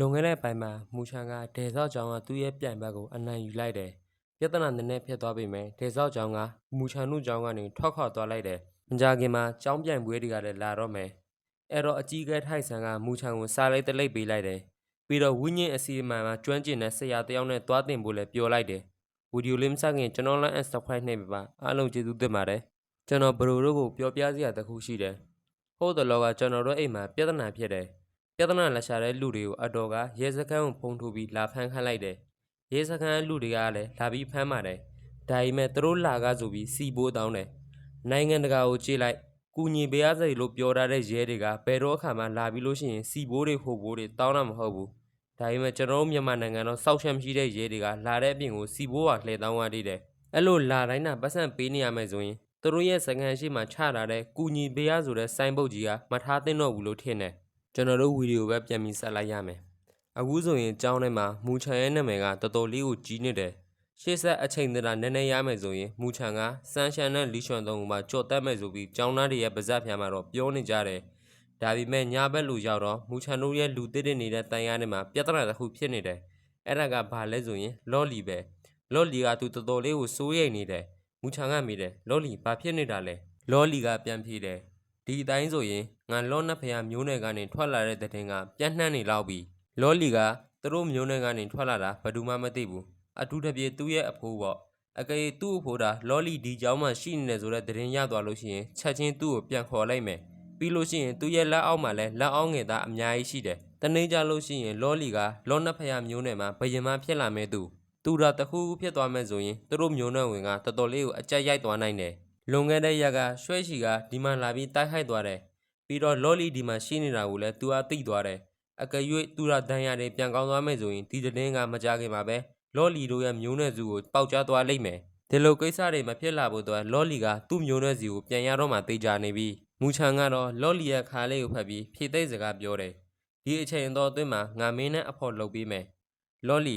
လွန်ခဲ့တဲ့ပိုင်းမှာမူချန်ကဒေဆောက်ကျောင်းကသူ့ရဲ့ပြိုင်ဘက်ကိုအနိုင်ယူလိုက်တယ်။ပြဿနာနည်းနည်းဖြစ်သွားပေမဲ့ဒေဆောက်ကျောင်းကမူချန်တို့ကျောင်းကနေထွက်ခွာသွားလိုက်တယ်။မကြခင်မှာကျောင်းပြိုင်ပွဲတွေကလည်းလာတော့မယ်။အဲ့တော့အကြီးအကဲထိုက်ဆန်ကမူချန်ကိုစားလိုက်တလိပ်ပေးလိုက်တယ်။ပြီးတော့ဝိညာဉ်အစီအမံမှာကျွမ်းကျင်တဲ့ဆရာတစ်ယောက်နဲ့တွားတင်ဖို့လည်းပြောလိုက်တယ်။ဗီဒီယိုလေးမစခင်ကျွန်တော်လည်း subscribe နှိပ်ပေးပါအားလုံးကျေးဇူးတင်ပါတယ်။ကျွန်တော်ဘရိုတို့ကိုပြောပြစရာတစ်ခုရှိတယ်။ဟုတ်တယ်လို့ကကျွန်တော်တို့အိမ်မှာပြဿနာဖြစ်တယ်။ ပြဿနာလက်ရှာတဲ့လူတွေကိုအတော်ကရဲစခန်းကိုဖုံးထုတ်ပြီးလာဖမ်းခိုင်းလိုက်တယ်။ရဲစခန်းလူတွေကလည်းလာပြီးဖမ်းပါတယ်။ဒါပေမဲ့သူတို့လာကဆိုပြီးစီပိုးတောင်းတယ်။နိုင်ငံတကာကိုကြည့်လိုက်ကုညီပေးရစေလို့ပြောထားတဲ့ရဲတွေကဘယ်တော့အခါမှလာပြီးလို့ရှိရင်စီပိုးတွေဟိုပိုးတွေတောင်းတာမဟုတ်ဘူး။ဒါပေမဲ့ကျွန်တော်တို့မြန်မာနိုင်ငံတော့စောက်ရှက်မရှိတဲ့ရဲတွေကလာတဲ့အပြင်ကိုစီပိုးပါလှည့်တောင်းရသေးတယ်။အဲ့လိုလာတိုင်းတာပတ်စံပေးနေရမယ်ဆိုရင်သူတို့ရဲ့စကန်ရှိမှချထားတဲ့ကုညီပေးရဆိုတဲ့စိုင်းပုတ်ကြီးကမထားသင့်တော့ဘူးလို့ထင်တယ်။ ကျွန်တော်တို့ဗီဒီယိုပဲပြန်ပြီးဆက်လိုက်ရမယ်။အခုဆိုရင်ကျောင်းထဲမှာမူချန်ရဲ့နာမည်ကတော်တော်လေးကိုကြီးနေတယ်။ရှေ့ဆက်အချိန်တရာနည်းနည်းရမယ်ဆိုရင်မူချန်ကစန်းရှန်နဲ့လီရှွန်တုံးကမှကြော်တက်မယ်ဆိုပြီးကျောင်းသားတွေရဲ့ပါဇက်ဖျားမှာတော့ပြောနေကြတယ်။ဒါပေမဲ့ညဘက်လူရောက်တော့မူချန်တို့ရဲ့လူတစ်တစ်နေတဲ့တန်ရနဲ့မှာပြဿနာတစ်ခုဖြစ်နေတယ်။အဲ့ဒါကဘာလဲဆိုရင်လော်လီပဲ။လော်လီကသူတော်တော်လေးကိုစိုးရိမ်နေတယ်။မူချန်ကမိတယ်လော်လီဘာဖြစ်နေတာလဲ။လော်လီကပြန်ဖြေတယ်။ ဒီအတိုင်းဆိုရင်ငါလောနတ်ဖျားမျိုးနယ်ကနေထွက်လာတဲ့တဲ့တင်ကပြန့်နှံ့နေလောက်ပြီးလောလီကသူတို့မျိုးနယ်ကနေထွက်လာတာဘယ်သူမှမသိဘူးအထူးသဖြင့်သူ့ရဲ့အဖိုးပေါ့အကယ်သူ့အဖိုးဒါလောလီဒီကြောင်းမှရှိနေတယ်ဆိုတဲ့သတင်းရသွားလို့ရှိရင်ချက်ချင်းသူ့ကိုပြန်ခေါ်လိုက်မယ်ပြီးလို့ရှိရင်သူ့ရဲ့လက်အောက်မှာလည်းလက်အောက်ငယ်သားအများကြီးရှိတယ်တနေ့ကြလို့ရှိရင်လောလီကလောနတ်ဖျားမျိုးနယ်မှာဘယင်မဖြစ်လာမဲ့သူသူဒါတခုခုဖြစ်သွားမဲ့ဆိုရင်သူတို့မျိုးနယ်ဝင်ကတော်တော်လေးကိုအကြက်ရိုက်သွားနိုင်တယ် လွန်ခဲ့တဲ့ရက်ကရွှဲချီကဒီမှာလာပြီးတိုက်ခိုက်သွားတယ်။ပြီးတော့လော်လီဒီမှာရှိနေတာကိုလည်းသူကသိသွားတယ်။အကယ်၍သူရဒဏ်ရာတွေပြန်ကောင်းသွားမယ်ဆိုရင်ဒီသတင်းကမကြခင်မှာပဲလော်လီတို့ရဲ့မျိုးနွယ်စုကိုပေါက်ကြားသွားလိမ့်မယ်။ဒီလိုကိစ္စတွေမဖြစ်လာဖို့တော့လော်လီကသူ့မျိုးနွယ်စုကိုပြန်ရတော့မှသိကြနေပြီ။မူချန်ကတော့လော်လီရဲ့ခါလေးကိုဖတ်ပြီးဖြည့်သိမ့်စကားပြောတယ်။ဒီအချိန်တော့အတွင်းမှာငါမင်းနဲ့အဖို့လုပ်ပြီးမယ်။လော်လီ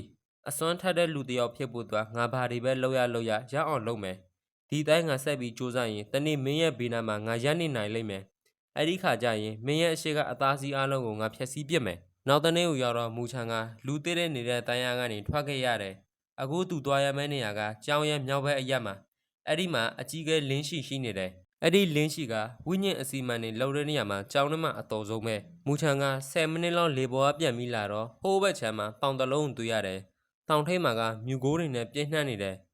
အစွမ်းထက်တဲ့လူတစ်ယောက်ဖြစ်ဖို့တော့ငါဘာတွေပဲလုပ်ရလုပ်ရရအောင်လုပ်မယ်။ ဒီတိုင်းငါဆက်ပြီးစူးစမ်းရင်တနေ့မင်းရဲ့ဘေးနားမှာငါရပ်နေနိုင်လိမ့်မယ်။အဲ့ဒီခါကျရင်မင်းရဲ့အရှိကအသားစီးအလုံးကိုငါဖျက်ဆီးပစ်မယ်။နောက်တနေ့ကိုရောက်တော့မူချန်ကလူသေးတဲ့နေတဲ့တန်ရာကနေထွက်ခဲ့ရတယ်။အခုသူသွားရမယ့်နေရာကကြောင်းရဲ့မြောက်ဘက်အရက်မှာအဲ့ဒီမှာအကြီးကဲလင်းရှိရှိနေတယ်။အဲ့ဒီလင်းရှိကဝိညာဉ်အစီအမံတွေလောက်တဲ့နေရာမှာကြောင်းထဲမှာအတော်ဆုံးပဲ။မူချန်က10မိနစ်လောက်လေပေါ်ကပြန်ပြီးလာတော့ဟိုးဘက်ချမ်းမှာတောင်တလုံးတွေ့ရတယ်။တောင်ထိပ်မှာကမြူကိုးတွေနဲ့ပြင်းနှံ့နေတယ်။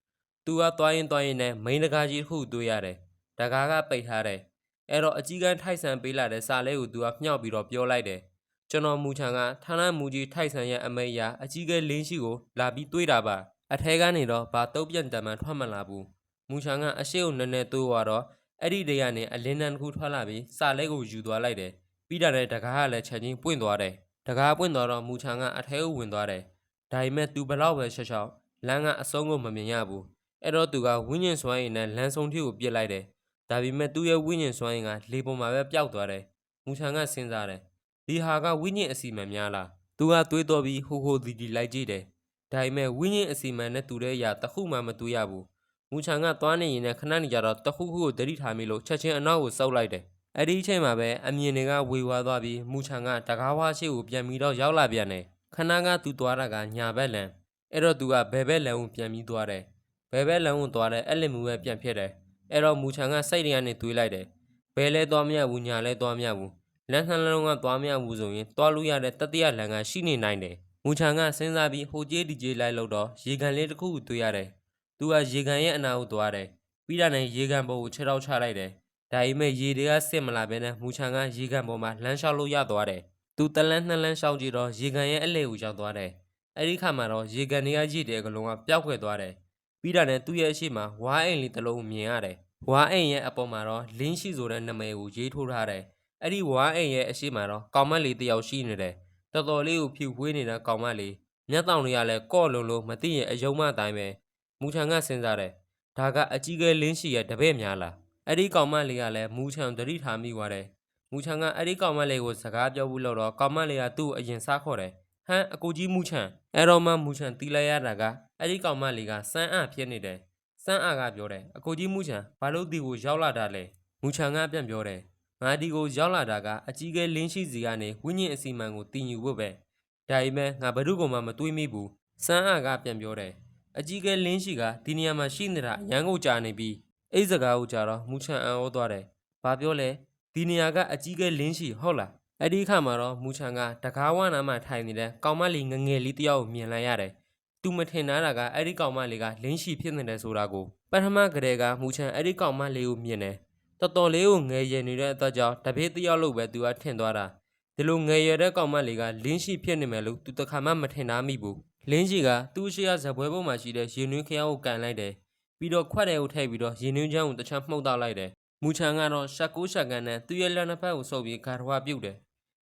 သူကသွားရင်သွားရင်နဲ့မိန်းတကားကြီးတစ်ခုတွေ့ရတယ်။တကားကပိတ်ထားတယ်။အဲ့တော့အကြီးကန်းထိုက်ဆန်ပေးလာတဲ့စာလေးကိုသူကမြှောက်ပြီးတော့ပြောလိုက်တယ်။ကျွန်တော်မူချန်ကဌာနမူကြီးထိုက်ဆန်ရဲ့အမိတ်အရအကြီးကဲလင်းရှိကိုလာပြီးတွေးတာပါ။အထဲကနေတော့ဘာတုတ်ပြန်တမ်းမှထွက်မလာဘူး။မူချန်ကအရှိကိုနည်းနည်းတွေးသွားတော့အဲ့ဒီတည်းကနေအလင်းတန်းတစ်ခုထွက်လာပြီးစာလေးကိုယူသွားလိုက်တယ်။ပြီးတာနဲ့တကားကလည်းချက်ချင်းပွင့်သွားတယ်။တကားပွင့်သွားတော့မူချန်ကအထဲကိုဝင်သွားတယ်။ဒါပေမဲ့သူဘလောက်ပဲရှော့ရှော့လမ်းကအဆုံးကိုမမြင်ရဘူး။ အဲ့တော့သူကဝိညာဉ်စွမ်းရည်နဲ့လမ်းဆုံးထိကိုပြစ်လိုက်တယ်။ဒါပေမဲ့သူ့ရဲ့ဝိညာဉ်စွမ်းရည်ကလေပေါ်မှာပဲပျောက်သွားတယ်။မူချန်ကစဉ်းစားတယ်။ဒီဟာကဝိညာဉ်အစီအမံများလား။သူကတွေးတော့ပြီးဟိုဟိုဒီဒီလိုက်ကြည့်တယ်။ဒါပေမဲ့ဝိညာဉ်အစီအမံနဲ့တူတဲ့အရာတစ်ခုမှမတူရဘူး။မူချန်ကသွားနေရင်လည်းခဏနေကြတော့တစ်ခုခုကိုတတိထားမိလို့ချက်ချင်းအနောက်ကိုစောက်လိုက်တယ်။အဲ့ဒီအချိန်မှာပဲအမြင်တွေကဝေဝါးသွားပြီးမူချန်ကတကားဝါရှိကိုပြန်ပြီးတော့ရောက်လာပြန်တယ်။ခဏကသူသွားတာကညာဘက်လန်။အဲ့တော့သူကဘယ်ဘက်လန်ကိုပြန်ပြီးသွားတယ်။ ဘယ်ဘက်လမ်းကိုသွားတယ်အဲ့လင်မူပဲပြန်ဖြစ်တယ်အဲ့တော့မူချန်ကစိတ်တွေကနေတွေးလိုက်တယ်ဘယ်လဲသွားမရဘူးညာလဲသွားမရဘူးလမ်းနှလုံးကသွားမရဘူးဆိုရင်သွားလို့ရတဲ့တတိယလမ်းကရှိနေနိုင်တယ်မူချန်ကစဉ်းစားပြီးဟိုကြေးဒီကြေးလိုက်လို့တော့ရေကန်လေးတစ်ခုကိုတွေးရတယ်သူကရေကန်ရဲ့အနာကိုသွားတယ်ပြီးတာနဲ့ရေကန်ပေါ်ကိုခြေထောက်ချလိုက်တယ်ဒါပေမဲ့ရေတွေကစစ်မလာဘဲနဲ့မူချန်ကရေကန်ပေါ်မှာလမ်းလျှောက်လို့ရသွားတယ်သူတလန်းနှစ်လန်းလျှောက်ကြည့်တော့ရေကန်ရဲ့အလဲကိုရောက်သွားတယ်အဲ့ဒီခါမှာတော့ရေကန်တွေကရည်တဲ့အကလုံးကပျောက်ခွဲသွားတယ် ပြီးတာနဲ့သူ့ရဲ့အရှိမဝါအိမ်လေးတစ်လုံးမြင်ရတယ်။ဝါအိမ်ရဲ့အပေါ်မှာတော့လင်းရှိဆိုတဲ့နာမည်ကိုရေးထိုးထားတယ်။အဲ့ဒီဝါအိမ်ရဲ့အရှိမတော့ကောင်မလေးတစ်ယောက်ရှိနေတယ်။တော်တော်လေးကိုဖြူဖွေးနေတဲ့ကောင်မလေးမျက်တောင်တွေကလည်းကော့လုံးလုံးမသိရင်အယုံမအတိုင်းပဲမူချန်ကစဉ်းစားတယ်။ဒါကအကြီးကဲလင်းရှိရဲ့တပည့်များလား။အဲ့ဒီကောင်မလေးကလည်းမူချန်သတိထားမိသွားတယ်။မူချန်ကအဲ့ဒီကောင်မလေးကိုစကားပြောဘူးလို့တော့ကောင်မလေးကသူ့ကိုအရင်စားခေါ်တယ်။ဟမ်အကိုကြီးမူချန်အဲ့တော့မှမူချန်တီးလိုက်ရတာက အဲ့ဒီကောင်မလေးကစမ်းအဖြစ်နေတယ်စမ်းအကပြောတယ်အကိုကြီးမူချန်ဘာလို့ဒီကိုရောက်လာတာလဲမူချန်ကပြန်ပြောတယ်ငါဒီကိုရောက်လာတာကအကြီးကဲလင်းရှိစီကနေဝိညာဉ်အစီမံကိုတင်ယူဖို့ပဲဒါပေမဲ့ငါဘယ်သူ့ကောင်မှမတွေးမိဘူးစမ်းအားကပြန်ပြောတယ်အကြီးကဲလင်းရှိကဒီနေရာမှာရှိနေတာအရန်ကိုကြာနေပြီးအိတ်စကားကိုကြာတော့မူချန်အံ့ဩသွားတယ်ဘာပြောလဲဒီနေရာကအကြီးကဲလင်းရှိဟုတ်လားအဲ့ဒီအခါမှာတော့မူချန်ကတကားဝနာမှာထိုင်နေတဲ့ကောင်မလေးငငယ်လေးတစ်ယောက်ကိုမြင်လိုက်ရတယ် သူမထင်တာကအဲ့ဒီကောင်မလေးကလင်းရှိဖြစ်နေတယ်ဆိုတာကိုပထမကတည်းကမူချန်အဲ့ဒီကောင်မလေးကိုမြင်တယ်တော်တော်လေးကိုငယ်ရည်နေတဲ့အတွက်ကြောင့်တပည့်တစ်ယောက်လို့ပဲသူကထင်သွားတာဒီလိုငယ်ရတဲ့ကောင်မလေးကလင်းရှိဖြစ်နေမယ်လို့သူတခါမှမထင်သားမိဘူးလင်းရှိကသူ့ရှိရဇပွဲပေါ်မှာရှိတဲ့ရင်နှွေးခရားကိုကန်လိုက်တယ်ပြီးတော့ခွက်တဲ့ကိုထည့်ပြီးတော့ရင်နှွေးချမ်းကိုတစ်ချမ်းမှုတ်တော့လိုက်တယ်မူချန်ကတော့ရှက်ကိုရှက်ကန်နဲ့သူ့ရဲ့လက်နှစ်ဖက်ကိုဆုပ်ပြီးဂါရဝပြုတ်တယ်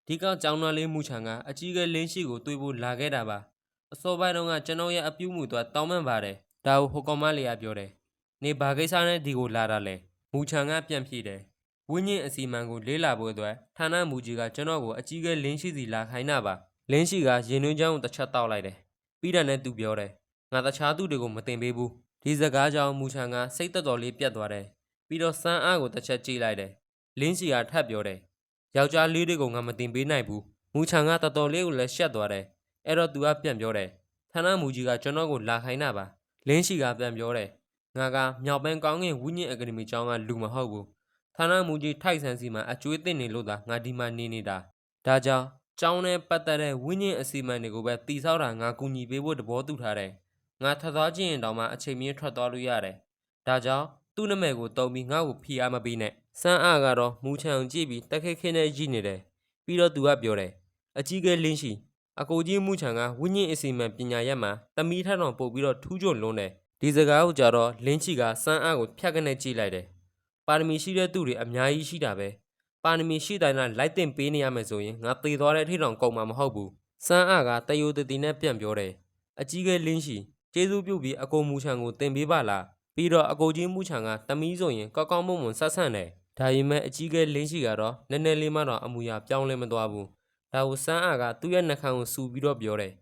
ဒီကောင်ကြောင်တော်လေးမူချန်ကအကြီးကလင်းရှိကိုတွေးဖို့လာခဲ့တာပါ အစောပိုင်းတုန်းကကျွန်တော်ရဲ့အပြုတ်မှုတော့တောင်းပန်ပါတယ်ဒါကိုဟိုကောင်မလေးကပြောတယ်နေဘာကိစ္စနဲ့ဒီကိုလာတာလဲမူချန်ကပြန်ဖြေတယ်ဝင်းညင်းအစီအမံကိုလေးလာဖို့အတွက်ဌာနမူကြီးကကျွန်တော်ကိုအကြီးကဲလင်းရှိစီလာခိုင်းတာပါလင်းရှိကရင်နှွေးချောင်းကိုတစ်ချက်တောက်လိုက်တယ်ပြီးတယ်နဲ့သူပြောတယ်ငါတခြားသူတွေကိုမတင်ပေးဘူးဒီစကားကြောင့်မူချန်ကစိတ်တော်တော်လေးပြတ်သွားတယ်ပြီးတော့စမ်းအားကိုတစ်ချက်ကြည့်လိုက်တယ်လင်းရှိကထပ်ပြောတယ်ယောက်ျားလေးတွေကိုငါမတင်ပေးနိုင်ဘူးမူချန်ကတော်တော်လေးကိုလည်းရှက်သွားတယ် အဲ့တော့သူကပြန်ပြောတယ်ဌာနမူကြီးကကျွန်တော်ကိုလာခိုင်းတာပါလင်းရှိကပြန်ပြောတယ်ငါကမြောက်ပန်းကောင်းငင်ဝင်းညင်းအကယ်ဒမီကျောင်းကလူမဟုတ်ဘူးဌာနမူကြီးထိုက်ဆန်းစီမှာအကျွေးတင်နေလို့သာငါဒီမှာနေနေတာဒါကြောင့်ကျောင်းနဲ့ပတ်သက်တဲ့ဝင်းချင်းအစီအမံတွေကိုပဲတီဆောက်တာငါကူညီပေးဖို့တဘောတူထားတယ်ငါထပ်သွားခြင်းရင်တောင်မှအချိန်မင်းထွက်သွားလို့ရတယ်ဒါကြောင့်သူ့နာမည်ကိုတုံပြီးငါ့ကိုဖိအားမပေးနဲ့စမ်းအားကတော့မူချံကိုကြည့်ပြီးတက်ခက်ခင်းနဲ့ကြည့်နေတယ်ပြီးတော့သူကပြောတယ်အကြီးကဲလင်းရှိ အကိုကြီးမူချံကဝင်းချင်းအစီအမံပညာရက်မှာတမီထက်တော်ပို့ပြီးတော့ထူးချွန်လွန်းတယ်ဒီစကားကိုကြတော့လင်းချီကစမ်းအားကိုဖြတ်ကနေကြည့်လိုက်တယ်ပါရမီရှိတဲ့သူတွေအများကြီးရှိတာပဲပါရမီရှိတိုင်းကလိုက်တင်ပေးနေရမယ်ဆိုရင်ငါသေသွားတဲ့အထိတောင်ကုန်မှာမဟုတ်ဘူးစမ်းအားကတယိုတတိနဲ့ပြန်ပြောတယ်အကြီးကဲလင်းရှိကျေးဇူးပြုပြီးအကိုမူချံကိုတင်ပေးပါလားပြီးတော့အကိုကြီးမူချံကတမီးဆိုရင်ကောက်ကောက်မွန်မွန်ဆက်ဆန့်တယ်ဒါပေမဲ့အကြီးကဲလင်းရှိကတော့နည်းနည်းလေးမှတော့အမူအရာပြောင်းလဲမသွားဘူး ဒါကိုစမ်းအားကသူ့ရဲ့နှာခမ်းကိုစူပြီးတော့ပြောတယ်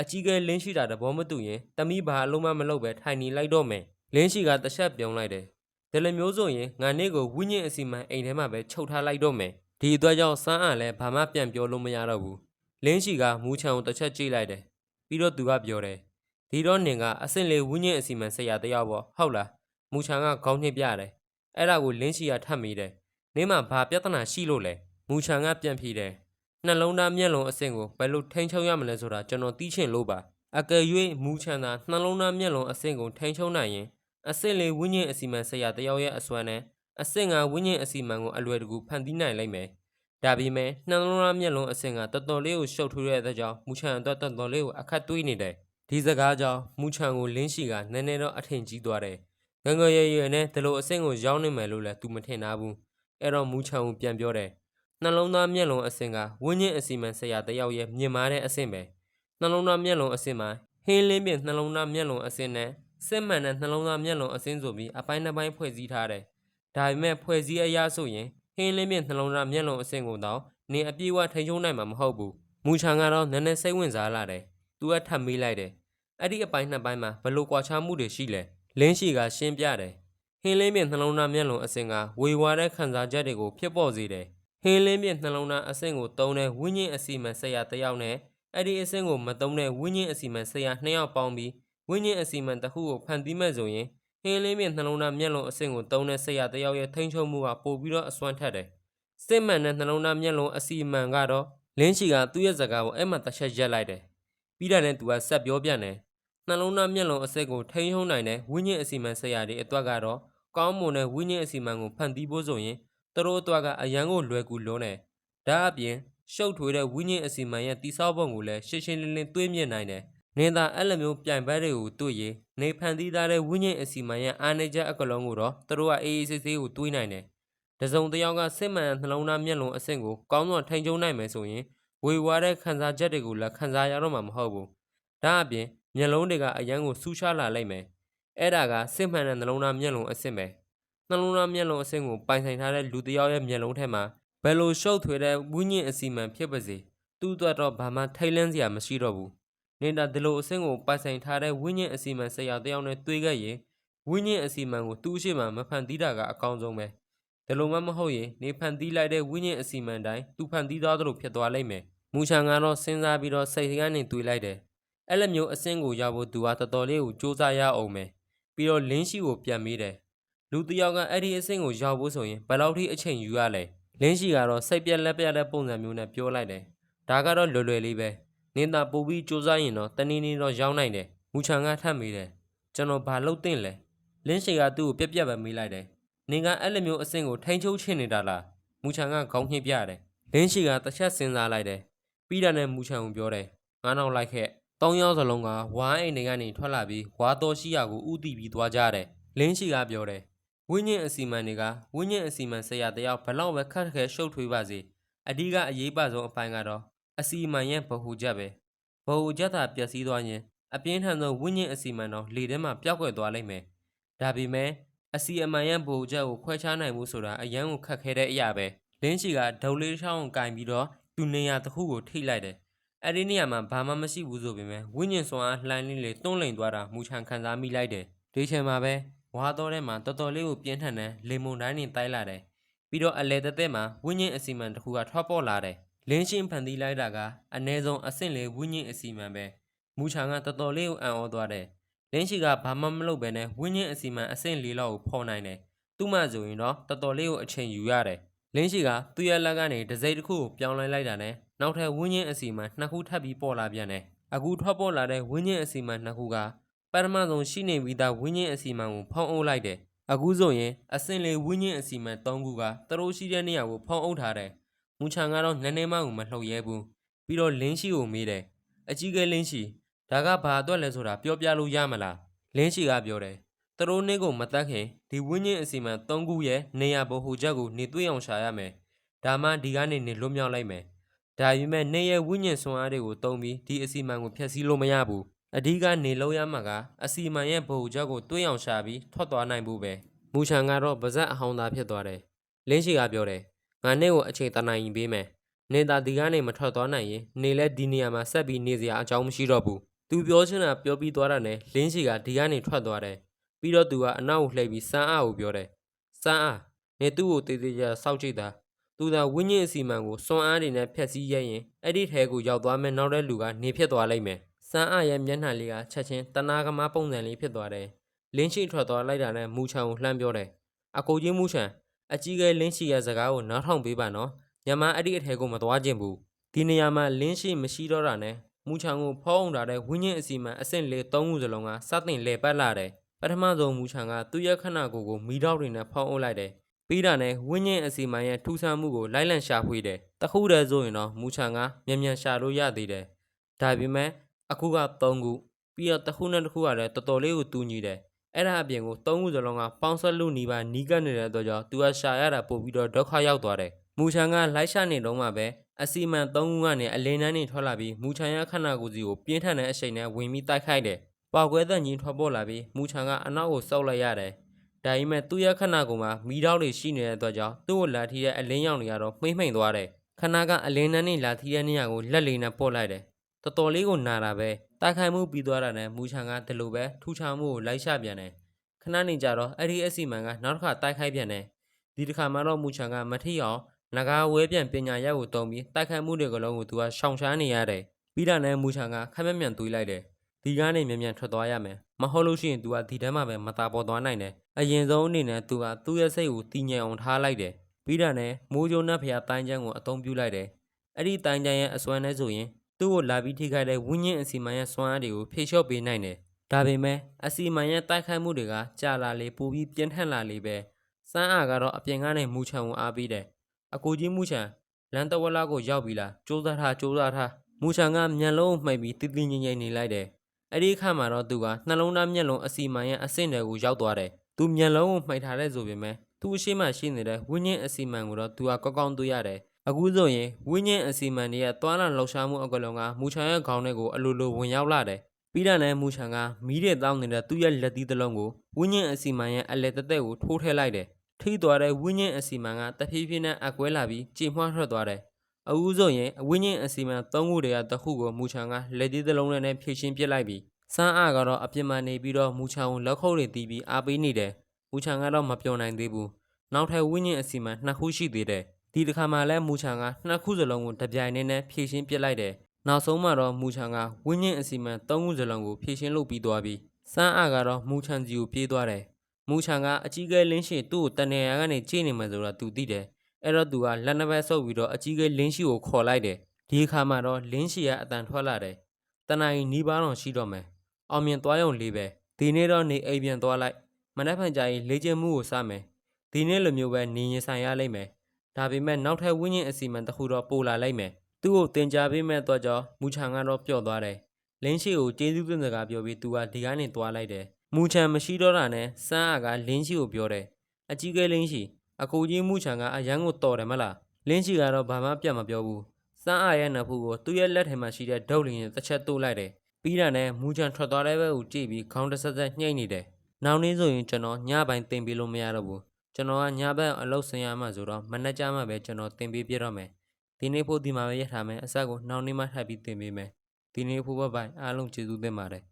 အကြီးကဲလင်းရှိတာတဘောမတူရင်တမီးဘာအလုံးမမလုပ်ပဲထိုင်နေလိုက်တော့မယ်လင်းရှိကတစ်ချက်ပြုံးလိုက်တယ်ဒါလည်းမျိုးဆိုရင်ငါနေ့ကိုဝိညာဉ်အစီအမံအိမ်ထဲမှာပဲချုပ်ထားလိုက်တော့မယ်ဒီအတွက်ကြောင့်စမ်းအားလည်းဘာမှပြန်ပြောလို့မရတော့ဘူးလင်းရှိကမူချံကိုတစ်ချက်ကြည့်လိုက်တယ်ပြီးတော့သူကပြောတယ်ဒီတော့နင်ကအဆင့်လေးဝိညာဉ်အစီအမံဆရာတယောက်ပေါ့ဟုတ်လားမူချံကခေါင်းညှိပြတယ်အဲ့ဒါကိုလင်းရှိကထပ်မိတယ်နင်မှဘာပြဿနာရှိလို့လဲမူချံကပြန်ဖြေတယ် နှလုံးသားမျက်လုံးအဆင့်ကိုဘယ်လိုထိန်းချုပ်ရမလဲဆိုတာကျွန်တော်သိချင်လို့ပါအကယ်၍မူချံသာနှလုံးသားမျက်လုံးအဆင့်ကိုထိန်းချုပ်နိုင်ရင်အဆင့်လေးဝိညာဉ်အစီအမံဆရာတယောက်ရဲ့အစွမ်းနဲ့အဆင့်ကဝိညာဉ်အစီအမံကိုအလွယ်တကူဖန်တီးနိုင်လိမ့်မယ်။ဒါပေမဲ့နှလုံးသားမျက်လုံးအဆင့်ကတော်တော်လေးကိုရှုပ်ထွေးတဲ့အတွက်ကြောင့်မူချံအတွက်တော်တော်လေးကိုအခက်တွေးနေတယ်။ဒီစကားကြောင့်မူချံကိုလင်းရှိကနည်းနည်းတော့အထင်ကြီးသွားတယ်။ငငယ်ရွယ်ရွယ်နဲ့ဒီလိုအဆင့်ကိုရောက်နေမယ်လို့လည်းသူမထင်ထားဘူး။အဲ့တော့မူချံကိုပြန်ပြောတယ်။ နှလုံးသားမျက်လုံးအဆင့်ကဝိညာဉ်အစီအမံဆရာတယောက်ရဲ့မြင်မာတဲ့အဆင့်ပဲ။နှလုံးသားမျက်လုံးအဆင့်မှာဟင်းလင်းပြင်နှလုံးသားမျက်လုံးအဆင့်နဲ့စစ်မှန်တဲ့နှလုံးသားမျက်လုံးအစင်းဆိုပြီးအပိုင်းတစ်ပိုင်းဖွဲ့စည်းထားတယ်။ဒါပေမဲ့ဖွဲ့စည်းအရာဆိုရင်ဟင်းလင်းမြင့်နှလုံးသားမျက်လုံးအစင်းကိုတော့နေအပြည့်အဝထိန်ချုံနိုင်မှာမဟုတ်ဘူး။မူချံကတော့နည်းနည်းစိတ်ဝင်စားလာတယ်။ "तू ကထပ်မေးလိုက်တယ်။အဲ့ဒီအပိုင်းနှစ်ပိုင်းမှာဘယ်လိုကွာခြားမှုတွေရှိလဲ။လင်းရှိကရှင်းပြတယ်။ဟင်းလင်းမြင့်နှလုံးသားမျက်လုံးအစင်းကဝေဝါတဲ့ခံစားချက်တွေကိုဖြစ်ပေါ်စေတယ်။ ဟင်းလင်းမြင့်နှလုံးသားအစင်းကိုတုံးတဲ့ဝိညာဉ်အစီအမံဆရာတစ်ယောက်နဲ့အဲ့ဒီအစင်းကိုမတုံးတဲ့ဝိညာဉ်အစီအမံဆရာနှစ်ယောက်ပေါင်းပြီးဝိညာဉ်အစီအမံတစ်ခုကိုဖန်တီးမဲ့ဆိုရင်ဟင်းလင်းမြင့်နှလုံးသားမျက်လုံးအဆင့်ကိုတုံးတဲ့ဆရာတယောက်ရဲ့ထိန်းချုပ်မှုကပိုပြီးတော့အစွမ်းထက်တယ်။စစ်မှန်တဲ့နှလုံးသားမျက်လုံးအစီအမံကတော့လင်းချီကသူ့ရဲ့စကားကိုအဲ့မှတစ်ချက်ရက်လိုက်တယ်။ပြီးတော့လည်းသူကဆက်ပြောပြန်တယ်။နှလုံးသားမျက်လုံးအစစ်ကိုထိန်းချုပ်နိုင်တဲ့ဝိညာဉ်အစီအမံဆရာတွေအတွက်ကတော့ကောင်းမွန်တဲ့ဝိညာဉ်အစီအမံကိုဖန်တီးဖို့ဆိုရင် သူတို့အတွက်ကအရန်ကိုလွယ်ကူလွန်းတယ်။ဒါအပြင်ရှုပ်ထွေးတဲ့ဝိညာဉ်အစီအမံရဲ့တိဆောက်ပုံကိုလည်းရှင်းရှင်းလင်းလင်းတွေးမြင်နိုင်တယ်။နင်သာအဲ့လိုမျိုးပြိုင်ပွဲတွေကိုတွေ့ရင်နေဖန်တီးထားတဲ့ဝိညာဉ်အစီအမံရဲ့အားနည်းချက်အကလုံးကိုတော့သူတို့ကအေးအေးဆေးဆေးကိုတွေးနိုင်တယ်။တစုံတစ်ယောက်ကစစ်မှန်နှလုံးသားမျက်လုံးအဆင့်ကိုကောင်းစွာထိန်းချုပ်နိုင်မယ်ဆိုရင်ဝေဝါတဲ့ခံစားချက်တွေကိုလည်းခံစားရတော့မှာမဟုတ်ဘူး။ဒါအပြင်မျက်လုံးတွေကအရန်ကိုဆူရှားလာလိမ့်မယ်။အဲ့ဒါကစစ်မှန်တဲ့နှလုံးသားမျက်လုံးအဆင့်ပဲ။ နှလုံးသားမျက်လုံးအဆင့်ကိုပိုင်ဆိုင်ထားတဲ့လူတစ်ယောက်ရဲ့မျက်လုံးထဲမှာဘယ်လိုရှုပ်ထွေးတဲ့ဝိညာဉ်အစီအမံဖြစ်ပါစေသူ့အတွက်တော့ဘာမှထိတ်လန့်စရာမရှိတော့ဘူး။နေတာဒီလိုအဆင့်ကိုပိုင်ဆိုင်ထားတဲ့ဝိညာဉ်အစီအမံဆရာတစ်ယောက်နဲ့တွေ့ခဲ့ရင်ဝိညာဉ်အစီအမံကိုသူ့အရှိမမဖန်တီးတာကအကောင်းဆုံးပဲ။ဒီလိုမှမဟုတ်ရင်နေဖန်တီးလိုက်တဲ့ဝိညာဉ်အစီအမံတိုင်းသူဖန်တီးသွားသလိုဖြစ်သွားလိမ့်မယ်မူချန်ကတော့စဉ်းစားပြီးတော့စိတ်ကနေတွေးလိုက်တယ်အဲ့လိုမျိုးအဆင့်ကိုရောက်ဖို့သူကတော်တော်လေးကိုစူးစမ်းရအောင်မယ်ပြီးတော့လင်းရှိကိုပြန်မေးတယ် လူတစ်ယောက်ကအဲ့ဒီအဆင့်ကိုရောက်ဖို့ဆိုရင်ဘယ်လောက်ထိအချိန်ယူရလဲလင်းရှိကတော့စိတ်ပြက်လက်ပြက်တဲ့ပုံစံမျိုးနဲ့ပြောလိုက်တယ်ဒါကတော့လွယ်လွယ်လေးပဲနင်းသာပို့ပြီးစူးစမ်းရင်တော့တနည်းနည်းတော့ရောက်နိုင်တယ်မူချန်ကထပ်မေးတယ်ကျွန်တော်ဘာလုပ်သင့်လဲလင်းရှိကသူ့ကိုပြက်ပြက်ပဲမေးလိုက်တယ်နင်ကအဲ့လိုမျိုးအဆင့်ကိုထိန်းချုပ်ချင်နေတာလားမူချန်ကခေါင်းညှိပြတယ်လင်းရှိကတစ်ချက်စဉ်းစားလိုက်တယ်ပြီးတာနဲ့မူချန်ကိုပြောတယ်ငါနောက်လိုက်ခဲ့သုံးယောက်စလုံးကဝါအိမ်တွေကနေထွက်လာပြီးဝါတော်ရှိရာကိုဥတီပြီးသွားကြတယ်လင်းရှိကပြောတယ် ဝင်းညင်အစီမံတွေကဝင်းညင်အစီမံဆရာတယောက်ဘလောက်ပဲခက်ခဲရှုပ်ထွေးပါစေအဓိကအရေးပါဆုံးအပိုင်းကတော့အစီမံရဲ့ဗဟုချက်ပဲဗဟုချက်သာပျက်စီးသွားရင်အပြင်းထန်ဆုံးဝင်းညင်အစီမံတော့လေထဲမှာပျောက်ကွယ်သွားလိမ့်မယ်ဒါပေမဲ့အစီအမံရဲ့ဗဟုချက်ကိုခွဲခြားနိုင်မှုဆိုတာအရန်ကိုခက်ခဲတဲ့အရာပဲလင်းရှိကဒုံလေးချောင်းကိုကင်ပြီးတော့သူနေရာတစ်ခုကိုထိလိုက်တယ်။အဲ့ဒီနေရာမှာဘာမှမရှိဘူးဆိုပေမဲ့ဝိညာဉ်စွမ်းအားလှိုင်းလေးလေးတွန်းလိန်သွားတာမူချန်ခံစားမိလိုက်တယ်။ဒီချိန်မှာပဲ ဝါတော်ထဲမှာတော်တော်လေးကိုပြင်းထန်တဲ့လေမုန်တိုင်းတွေတိုက်လာတယ်။ပြီးတော့အလဲတသက်မှာဝိညာဉ်အစီမံတစ်ခုကထွက်ပေါ်လာတယ်။လင်းရှင်းဖန်တီးလိုက်တာကအ ਨੇ ဆုံးအဆင့်လေးဝိညာဉ်အစီမံပဲ။မူချန်ကတော်တော်လေးကိုအံ့ဩသွားတယ်။လင်းရှိကဘာမှမလုပ်ဘဲနဲ့ဝိညာဉ်အစီမံအဆင့်လေးလောက်ကိုဖော်နိုင်တယ်။သူ့မှဆိုရင်တော့တော်တော်လေးကိုအချိန်ယူရတယ်။လင်းရှိကသူ့ရဲ့လက်ကနေဒစိမ့်တစ်ခုကိုပြောင်းလဲလိုက်တာနဲ့နောက်ထပ်ဝင်းချင်းအစီအမံနှစ်ခုထပ်ပြီးပေါ်လာပြန်တယ်။အခုထွက်ပေါ်လာတဲ့ဝင်းချင်းအစီအမံနှစ်ခုက ပထမဆုံးရှိနေပြီးသားဝင်းချင်းအစီအမံကိုဖောင်းအုပ်လိုက်တယ်။အခုဆိုရင်အစင်လေးဝင်းချင်းအစီအမံ၃ခုကသူတို့ရှိတဲ့နေရာကိုဖောင်းအုပ်ထားတယ်။မူချန်ကတော့နည်းနည်းမှကိုမလှုပ်ရဲဘူး။ပြီးတော့လင်းရှိကိုမေးတယ်။အကြီးကဲလင်းရှိဒါကဘာအတွက်လဲဆိုတာပြောပြလို့ရမလား။လင်းရှိကပြောတယ်။သူတို့နေ့ကိုမတက်ခင်ဒီဝင်းချင်းအစီအမံ၃ခုရဲ့နေရာဘဟုချက်ကိုနေတွေ့အောင်ရှာရမယ်။ဒါမှဒီကနေနေလွတ်မြောက်လိုက်မယ်။ဒါပေမဲ့နေရဲ့ဝင်းချင်းစွမ်းအားတွေကိုတုံးပြီးဒီအစီအမံကိုဖျက်ဆီးလို့မရဘူး။ အဓိကနေလို့ရမှာကအစီအမံရဲ့ဘဟုချက်ကိုတွေ့အောင်ရှာပြီးထွက်သွားနိုင်ဖို့ပဲ။မူချန်ကတော့ဗဇက်အဟောင်းသားဖြစ်သွားတယ်။လင်းရှိကပြောတယ်။ငါနေ့ကိုအချိန်တနိုင်ရင်ပေးမယ်။နေသားဒီကနေမထွက်သွားနိုင်ရင်နေလဲဒီနေရာမှာဆက်ပြီးနေစရာအကြောင်းမရှိတော့ဘူး။သူပြောချင်တာပြောပြီးသွားတာနဲ့လင်းရှိကဒီကနေထွက်သွားတယ်။ပြီးတော့သူကအနောက်ကိုလှည့်ပြီးစမ်းအားကိုပြောတယ်။စမ်းအားနေသူ့ကိုတေးသေးချာစောက်ကြည့်တာ။သူသာဝင်းချင်းအစီမံကိုစွမ်းအားတွေနဲ့ဖျက်ဆီးရရင်အဲ့ဒီထဲကိုရောက်သွားမဲ့နောက်တဲ့လူကနေဖြစ်သွားလိမ့်မယ်။ စမ်းအားရဲ့မျက်နှာလေးကချက်ချင်းတနာကမားပုံစံလေးဖြစ်သွားတယ်။လင်းရှိထွက်သွားလိုက်တာနဲ့မူချံကိုလှမ်းပြောတယ်။အကိုကြီးမူချံအကြီးကဲလင်းရှိရဲ့စကားကိုနားထောင်ပေးပါနော်။ညမအဲ့ဒီအထဲကိုမသွားခြင်းဘူး။ဒီနေရာမှာလင်းရှိမရှိတော့တာနဲ့မူချံကိုဖောင်းအောင်တာတဲ့ဝင်းချင်းအစီမံအဆင့်လေး၃ခုစလုံးကစတင်လဲပတ်လာတယ်။ပထမဆုံးမူချန်ကသူ့ရဲ့ခန္ဓာကိုယ်ကိုမီးတောက်တွေနဲ့ဖောင်းအုပ်လိုက်တယ်။ပြီးတာနဲ့ဝင်းညင်အစီမံရဲ့ထူးဆန်းမှုကိုလိုက်လံရှာဖွေတယ်။တခုတည်းဆိုရင်တော့မူချန်ကမြန်မြန်ရှာလို့ရသေးတယ်။ဒါပေမဲ့ အခုက3ခုပြီးတော့တစ်ခုနဲ့တစ်ခုကလည်းတော်တော်လေးကိုတူညီတယ်။အဲ့ဒါအပြင်ကို3ခုစလုံးကပေါင်းဆက်လို့နီးပါးနီးကပ်နေတဲ့အတွက်ကြောင့်သူကရှာရတာပို့ပြီးတော့ဒုက္ခရောက်သွားတယ်။မူချန်ကလိုက်ရှာနေတော့မှပဲအစီမံ3ခုကနေအလင်းတန်းနေထွက်လာပြီးမူချန်ရဲ့ခန္ဓာကိုယ်စီကိုပြင်းထန်တဲ့အရှိန်နဲ့ဝင်ပြီးတိုက်ခိုက်တယ်။ပေါက်ကွဲတဲ့ညီထွက်ပေါ်လာပြီးမူချန်ကအနောက်ကိုစောက်လိုက်ရတယ်။ဒါပေမဲ့သူ့ရဲ့ခန္ဓာကိုယ်မှာမီးတောက်တွေရှိနေတဲ့အတွက်ကြောင့်သူ့ကိုလာထီတဲ့အလင်းရောင်တွေကတော့မှိမ့်မှိန်သွားတယ်။ခန္ဓာကအလင်းနှန်းနဲ့လာထီတဲ့နေရာကိုလက်လေးနဲ့ပို့လိုက်တယ်။ တော်တော်လေးကိုနာတာပဲ။တိုက်ခိုက်မှုပြီးသွားတာနဲ့မူချန်ကဒီလိုပဲထူချောင်မှုကိုလိုက်ရှာပြန်တယ်။ခဏနေကြတော့အဲ့ဒီအစီမံကနောက်တစ်ခါတိုက်ခိုက်ပြန်တယ်။ဒီတစ်ခါမှတော့မူချန်ကမထီအောင်ငကားဝဲပြန်ပညာရက်ကိုတုံးပြီးတိုက်ခိုက်မှုတွေကလုံးကိုသူကရှောင်ရှားနေရတယ်။ပြီးတာနဲ့မူချန်ကခက်မြက်မြန်တွေးလိုက်တယ်။ ဒီကားနေမြန်မြန်ထွက်သွားရမယ်မဟုတ်လို့ရှိရင် तू ကဒီထဲမှာပဲမตาပေါ်သွားနိုင်တယ်အရင်ဆုံးအနေနဲ့ तू ကသူ့ရဲ့စိတ်ကိုတည်ငြိမ်အောင်ထားလိုက်တယ်ပြီးတာနဲ့မိုးကြိုးနဲ့ဖျားတိုင်းချမ်းကိုအသုံးပြုလိုက်တယ်အဲ့ဒီတိုင်းချမ်းရဲ့အစွမ်းနဲ့ဆိုရင် သူ့ကိုလာပြီးထိခိုက်တဲ့ဝင်းညင်းအစီမံရဲ့စွမ်းအားတွေကိုဖေလျှော့ပေးနိုင်တယ်ဒါပေမဲ့အစီမံရဲ့တိုက်ခိုက်မှုတွေကကြာလာလေပိုပြီးပြင်းထန်လာလေပဲစမ်းအားကတော့အပြင်ကနေမူချံကိုအားပေးတယ်အကိုကြီးမူချံလန်တဝက်လာကိုရောက်ပြီလားစူးစမ်းထားစူးစမ်းထားမူချံကမျက်လုံးကိုမှိတ်ပြီးတည်တည်ငြိမ်ငြိမ်နေလိုက်တယ်အဲ့ဒီအခါမှာတော့သူကနှလုံးသားမျက်လုံးအစီမံရဲ့အဆင့်တွေကိုရောက်သွားတယ်။သူမျက်လုံးကိုမှိတ်ထားတဲ့ဆိုပေမဲ့သူ့အရှိမရှိနေတဲ့ဝင်းချင်းအစီမံကိုတော့သူကကောက်ကောက်တွေ့ရတယ်။ အခုဆိုရင်ဝင်းချင်းအစီမံတွေရဲ့တွာလာလှောက်ရှားမှုအကလုံးကမူချန်ရဲ့ခေါင်းထဲကိုအလိုလိုဝင်ရောက်လာတယ်။ပြီးတာနဲ့မူချန်ကမီးတဲ့တောင်းနေတဲ့သူ့ရဲ့လက်သီးတစ်လုံးကိုဝင်းချင်းအစီမံရဲ့အလဲတသက်ကိုထိုးထည့်လိုက်တယ်။ထိသွားတဲ့ဝင်းချင်းအစီမံကတဖြည်းဖြည်းနဲ့အကွဲလာပြီးကြေမွှထွက်သွားတယ်။အခုဆိုရင်အဝင်းချင်းအစီမံ၃ခုတည်းကတစ်ခုကိုမူချန်ကလက်သီးတစ်လုံးနဲ့ဖြည့်ရှင်းပစ်လိုက်ပြီ။စမ်းအားကတော့အပြစ်မှန်နေပြီးတော့မူချောင်ကိုလက်ခုပ်တွေတီးပြီးအားပေးနေတယ်။မူချောင်ကတော့မပြောနိုင်သေးဘူး။နောက်ထပ်ဝင်းညင်အစီမံနှစ်ခုရှိသေးတယ် ဒီတစ်ခါမှလည်းမူချန်ကနှစ်ခုစလုံးကိုတပြိုင်နက်နဲ့ဖြည့်ရှင်းပစ်လိုက်တယ်နောက်ဆုံးမှတော့မူချန်ကဝင်းချင်းအစီမံသုံးခုစလုံးကိုဖြည့်ရှင်းလုပ်ပြီးသွားပြီးစမ်းအားကတော့မူချန်စီကိုပြေးသွားတယ်မူချန်ကအကြီးကဲလင်းရှိသူ့ကိုတနေရာကနေကြည့်နေမှဆိုတော့သူသိတယ်အဲ့တော့သူကလက်နှစ်ဘက်ဆုပ်ပြီးတော့အကြီးကဲလင်းရှိကိုခေါ်လိုက်တယ်ဒီအခါမှတော့လင်းရှိကအတန်ထွက်လာတယ်တနင်္ဂနွေနီးပါးတော့ရှိတော့မယ်အောင်မြင်သွားရုံလေးပဲဒီနေ့တော့နေအိမ်ပြန်သွားလိုက်မနက်ဖြန်ကြရင်လေ့ကျင့်မှုကိုစမယ်ဒီနေ့လိုမျိုးပဲနေရင်ဆိုင်ရလိမ့်မယ် ဒါပေမဲ့နောက်ထပ်ဝင်းကျင်အစီအမံတစ်ခုတော့ပိုလာလိုက်မယ်။သူ့ကိုတင် जा ပေးမဲ့တော့ကြောင့်မူချန်ကတော့ပျော့သွားတယ်။လင်းရှိကိုကျေးဇူးတင်စကားပြောပြီးသူကဒီကနေသွားလိုက်တယ်။မူချန်မရှိတော့တာနဲ့စမ်းအားကလင်းရှိကိုပြောတယ်။အကြီးကဲလင်းရှိအကူကြီးမူချန်ကအရန်ကိုတော်တယ်မလား။လင်းရှိကတော့ဘာမှပြတ်မပြောဘူး။စမ်းအားရဲ့နဖူးကိုသူ့ရဲ့လက်ထဲမှာရှိတဲ့ဒုတ်လင်းနဲ့တစ်ချက်တိုးလိုက်တယ်။ပြီးတာနဲ့မူချန်ထွက်သွားတဲ့ဘက်ကိုကြည့်ပြီးခေါင်းတစ်ဆက်ဆက်ညှိနေတယ်။နောက်နေ့ဆိုရင်ကျွန်တော်ညပိုင်းတင်ပေးလို့မရတော့ဘူး။ ကျွန်တော်ကညဘက်အလုပ်ဆင်းရမှဆိုတော့မနေ့ကျမှပဲကျွန်တော်တင်ပေးပြတော့မယ်ဒီနေ့ဖို့ဒီမှာပဲရထားမယ်အဆက်ကိုနောက်နေ့မှထပ်ပြီးတင်ပေးမယ်ဒီနေ့ဖို့ဘက်ပိုင်းအားလုံးကျေးဇူးတင်ပါတယ်